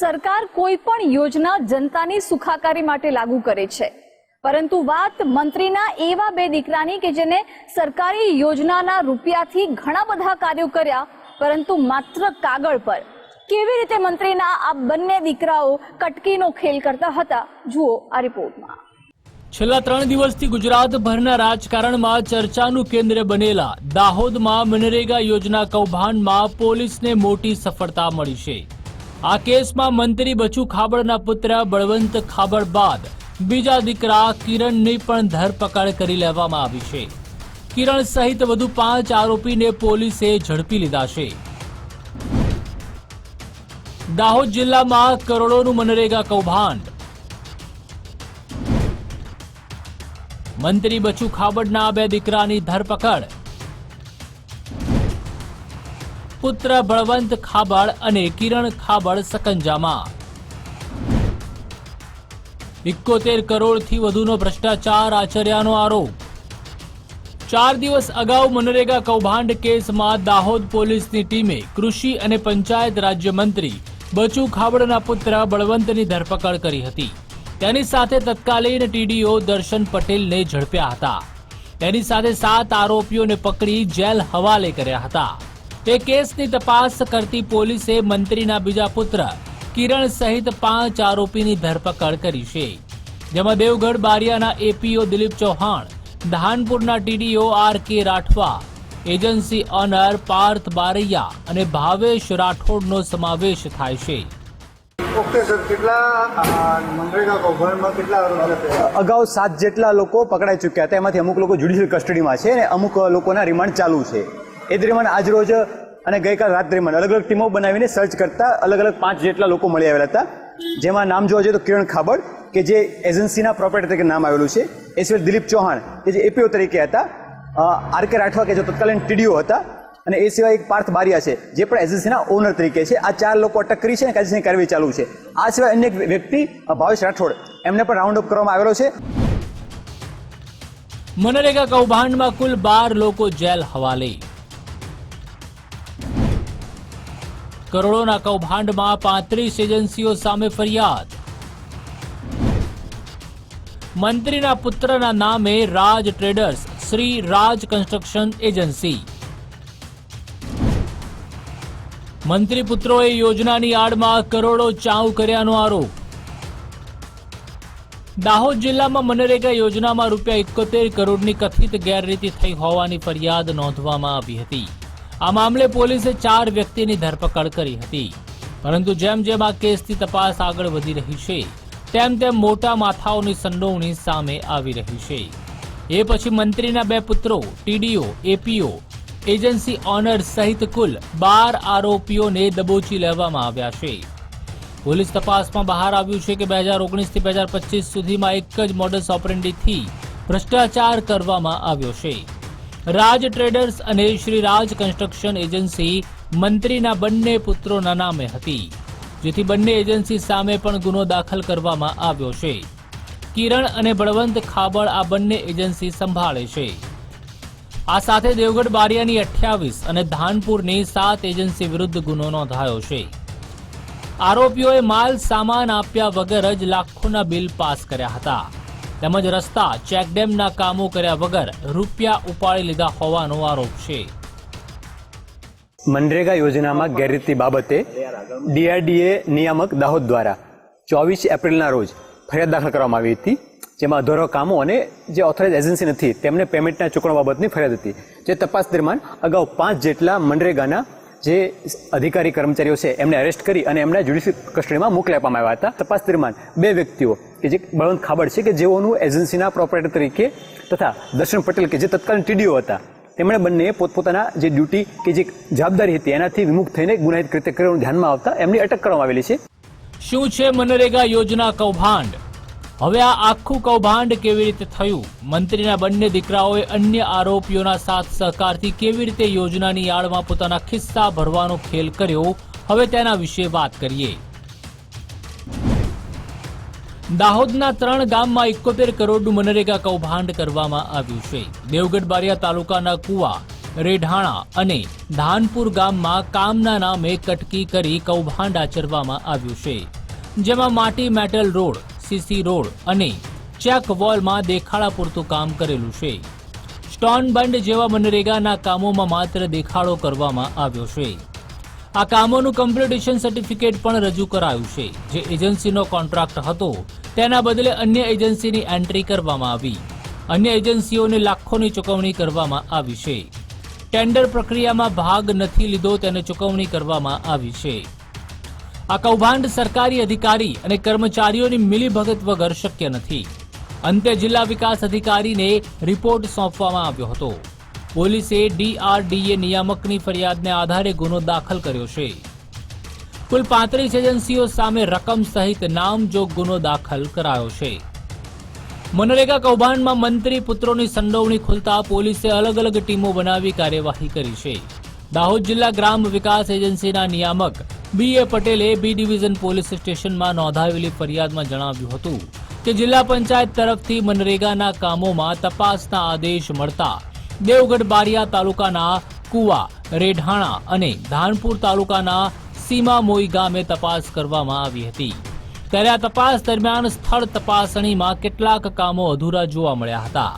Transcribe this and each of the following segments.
સરકાર કોઈ પણ યોજના જનતાની સુખાકારી માટે લાગુ કરે છે. પરંતુ વાત મંત્રીના એવા બે દીકરાની કે જેને સરકારી યોજનાના રૂપિયાથી ઘણા બધા કાર્યો કર્યા, પરંતુ માત્ર કાગળ પર. કેવી રીતે મંત્રીના આ બંને દીકરાઓ કટકીનો ખેલ કરતા હતા, જુઓ આ રિપોર્ટમાં. છેલ્લા ત્રણ દિવસથી ગુજરાતભરના રાજકારણમાં ચર્ચાનું કેન્દ્ર બનેલા દાહોદમાં મનરેગા યોજના કૌભાંડમાં પોલીસને મોટી સફળતા મળી છે. આ કેસમાં મંત્રી બચુ ખાબડના પુત્ર બળવંત ખાબડ બાદ બીજા દીકરા કિરણની પણ ધરપકડ કરી લેવામાં આવી છે. કિરણ સહિત વધુ પાંચ આરોપીને પોલીસે ઝડપી લીધા છે. દાહોદ જિલ્લામાં કરોડોનું મનરેગા કૌભાંડ. મંત્રી બચુ ખાબડના બે દીકરાની ધરપકડ. પુત્ર બળવંત ખાબડ અને કિરણ ખાબડ સકંજામાં. ઇકોતેર કરોડથી વધુનો ભ્રષ્ટાચાર આચર્યાનો આરોપ. ચાર દિવસ અગાઉ મનરેગા કૌભાંડ કેસમાં દાહોદ પોલીસની ટીમે કૃષિ અને પંચાયત રાજ્યમંત્રી બચુ ખાબડના પુત્ર બળવંતની ધરપકડ કરી હતી. તેની સાથે તત્કાલીન ટીડીઓ દર્શન પટેલને ઝડપ્યા હતા. તેની સાથે સાત આરોપીઓને પકડી જેલ હવાલે કર્યા હતા. તે કેસની તપાસ કરતી પોલીસે મંત્રીના બીજા પુત્ર કિરણ સહિત પાંચ આરોપીની ધરપકડ કરી છે. જેમાં દેવગઢ બારિયાના APO Dilip Chauhan ધાનપુરના TDO R K Rathwa agency owner Parth Baraiya અને ભાવેશ રાઠોડનો સમાવેશ થાય છે. ઓકે સર કેટલા અગાઉ સાત જેટલા લોકો પકડાઈ ચૂક્યા હતા. એમાંથી અમુક લોકો જ્યુડિશિયલ કસ્ટડીમાં છે અને અમુક લોકોના રિમાન્ડ ચાલુ છે. એ દરમિયાન આજરોજ અને ગઈકાલ રાત દરમિયાન અલગ અલગ ટીમો બનાવીને સર્ચ કરતા અલગ અલગ પાંચ જેટલા લોકો મળી આવેલા હતા. જેમાં નામ જોવા જઈએ તો કિરણ ખાબડ, કે જે એજન્સીના પ્રોપર્ટી તરીકે નામ આવેલું છે. એ સિવાય દિલીપ ચૌહાણ, કે જે એપીઓ તરીકે હતા. આર કે રાઠવા, કે જે તત્કાલીન ટીડીઓ હતા. અને એ સિવાય એક પાર્થ બારિયા છે, જે પણ એજન્સીના ઓનર તરીકે છે. આ ચાર લોકો અટક કરી છે અને કાયદેસરની કાર્યવાહી ચાલુ છે. આ સિવાય અન્ય એક વ્યક્તિ ભાવેશ રાઠોડ, એમને પણ રાઉન્ડ અપ કરવામાં આવેલો છે. મનરેગા કૌભાંડમાં કુલ બાર લોકો જેલ હવાલે. કરોડોના કૌભાંડમાં પાંત્રીસ એજન્સીઓ સામે ફરિયાદ. મંત્રીના પુત્રના નામે Raj traders, Shri Raj construction agency. મંત્રી પુત્રોએ યોજનાની આડમાં કરોડો ચાઉ કર્યાનો આરોપ. દાહોદ જિલ્લામાં મનરેગા યોજનામાં રૂપિયા એકોતેર કરોડની કથિત ગેરરીતિ થઈ હોવાની ફરિયાદ નોંધવામાં આવી હતી. આ મામલે પોલીસે ચાર વ્યક્તિની ધરપકડ કરી હતી. પરંતુ જેમ જેમ આ કેસની તપાસ આગળ વધી રહી છે, તેમ તેમ મોટા માથાઓની સંડોવણી સામે આવી રહી છે. એ પછી મંત્રીના બે પુત્રો, ટીડીઓ, એપીઓ, એજન્સી ઓનર સહિત કુલ બાર આરોપીઓને દબોચી લેવામાં આવ્યા છે. પોલીસ તપાસમાં બહાર આવ્યું છે કે બે હજાર ઓગણીસથી બે હજાર પચીસ સુધીમાં એક જ મોડસ ઓપરેન્ડીથી ભ્રષ્ટાચાર કરવામાં આવ્યો છે. રાજ ટ્રેડર્સ અને શ્રી રાજ કન્સ્ટ્રક્શન એજન્સી મંત્રીના બંને પુત્રોના નામે હતી, જેથી બંને એજન્સી સામે પણ ગુનો દાખલ કરવામાં આવ્યો છે. કિરણ અને બળવંત ખાબડ આ બંને એજન્સી સંભાળે છે. આ સાથે દેવગઢ બારિયાની અઠ્યાવીસ અને ધાનપુરની સાત એજન્સી વિરુદ્ધ ગુનો નોંધાયો છે. આરોપીઓએ માલ સામાન આપ્યા વગર જ લાખોના બિલ પાસ કર્યા હતા. તેમજ રસ્તા ચેકડેમના કામો કર્યા વગર રૂપિયા ઉપાડી લીધા હોવાનો આરોપ છે. મનરેગા યોજનામાં ગેરરીતિ બાબતે ડીઆરડીએ નિયામક દાહોદ દ્વારા ચોવીસ એપ્રિલના રોજ ફરિયાદ દાખલ કરવામાં આવી હતી, જેમાં અધૂરો કામો અને જે ઓથોરાઇઝ એજન્સી નથી, તેમને પેમેન્ટના ચૂકવણા બાબતની ફરિયાદ હતી. જે તપાસ દરમિયાન અગાઉ પાંચ જેટલા મનરેગાના જે અધિકારી કર્મચારીઓ છે, એમને અરેસ્ટ કરી અને એમને જ્યુડિશિયલ કસ્ટડીમાં મોકલી આપવામાં આવ્યા હતા. તપાસ દરમિયાન બે વ્યક્તિઓ કે જે બળવંત ખાબડ છે કે જેઓનું એજન્સીના પ્રોપરેટર તરીકે તથા દર્શન પટેલ કે જે તત્કાલીન ટીડીઓ હતા, તેમણે બંને પોતપોતાના જે ડ્યુટી કે જે જવાબદારી હતી એનાથી વિમુખ થઈને ગુનાહિત કૃત્ય કરવાનું ધ્યાનમાં આવતા એમની અટક કરવામાં આવેલી છે. શું છે મનરેગા યોજના કૌભાંડ? હવે આ આખું કૌભાંડ કેવી રીતે થયું? મંત્રીના બંને દીકરાઓએ અન્ય આરોપીઓના સાથ સહકારથી કેવી રીતે યોજનાની આડમાં પોતાના ખિસ્સા ભરવાનો ખેલ કર્યો? હવે તેના વિશે વાત કરીએ. દાહોદના ત્રણ ગામમાં એકોતેર કરોડનું મનરેગા કૌભાંડ કરવામાં આવ્યું છે. દેવગઢ બારિયા તાલુકાના કુવા, રેઢાણા અને ધાનપુર ગામમાં કામના નામે કટકી કરી કૌભાંડ આચરવામાં આવ્યું છે. જેમાં માટી મેટલ રોડ સીસી રોડ અને ચેક વોલમાં દેખાડા પૂરતું કામ કરેલું છે. સ્ટોન બંડ જેવા મનરેગાના કામોમાં માત્ર દેખાડો કરવામાં આવ્યો છે. આ કામોનું કમ્પ્લીટેશન સર્ટિફિકેટ પણ રજૂ કરાયું છે. જે એજન્સીનો કોન્ટ્રાક્ટ હતો, તેના બદલે અન્ય એજન્સીની એન્ટ્રી કરવામાં આવી. અન્ય એજન્સીઓને લાખોની ચૂકવણી કરવામાં આવી છે. ટેન્ડર પ્રક્રિયામાં ભાગ નથી લીધો, તેને ચૂકવણી કરવામાં આવી છે. આ કૌભાંડ સરકારી અધિકારી અને કર્મચારીઓની મિલીભગત વગર શક્ય નથી. અંતે જિલ્લા વિકાસ અધિકારીને રિપોર્ટ સોંપવામાં આવ્યો હતો. પોલીસે ડીઆરડીએ નિયામકની ફરિયાદને આધારે ગુનો દાખલ કર્યો છે. કુલ પાંત્રીસ એજન્સીઓ સામે રકમ સહિત નામજોગ ગુનો દાખલ કરાયો છે. મનરેગા કૌભાંડમાં મંત્રી પુત્રોની સંડોવણી ખુલતા પોલીસે અલગ અલગ ટીમો બનાવી કાર્યવાહી કરી છે. દાહોદ જિલ્લા ગ્રામ વિકાસ એજન્સીના નિયામક બી એ પટેલે બી ડિવિઝન પોલીસ સ્ટેશનમાં નોંધાવેલી ફરિયાદમાં જણાવ્યું હતું કે જિલ્લા પંચાયત તરફથી મનરેગાના કામોમાં તપાસના આદેશ મળતા દેવગઢ બારિયા તાલુકાના કુવા, રેઢાણા અને ધાનપુર તાલુકાના સીમામોઈ ગામે તપાસ કરવામાં આવી હતી. ત્યારે આ તપાસ દરમિયાન સ્થળ તપાસણીમાં કેટલાક કામો અધૂરા જોવા મળ્યા હતા.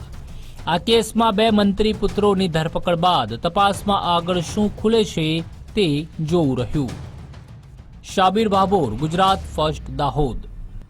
આ કેસમાં બે મંત્રી પુત્રોની ધરપકડ બાદ તપાસમાં આગળ શું ખુલે છે તે જોવું રહ્યું. શાબીર બાબોર ગુજરાત ફર્સ્ટ દાહોદ.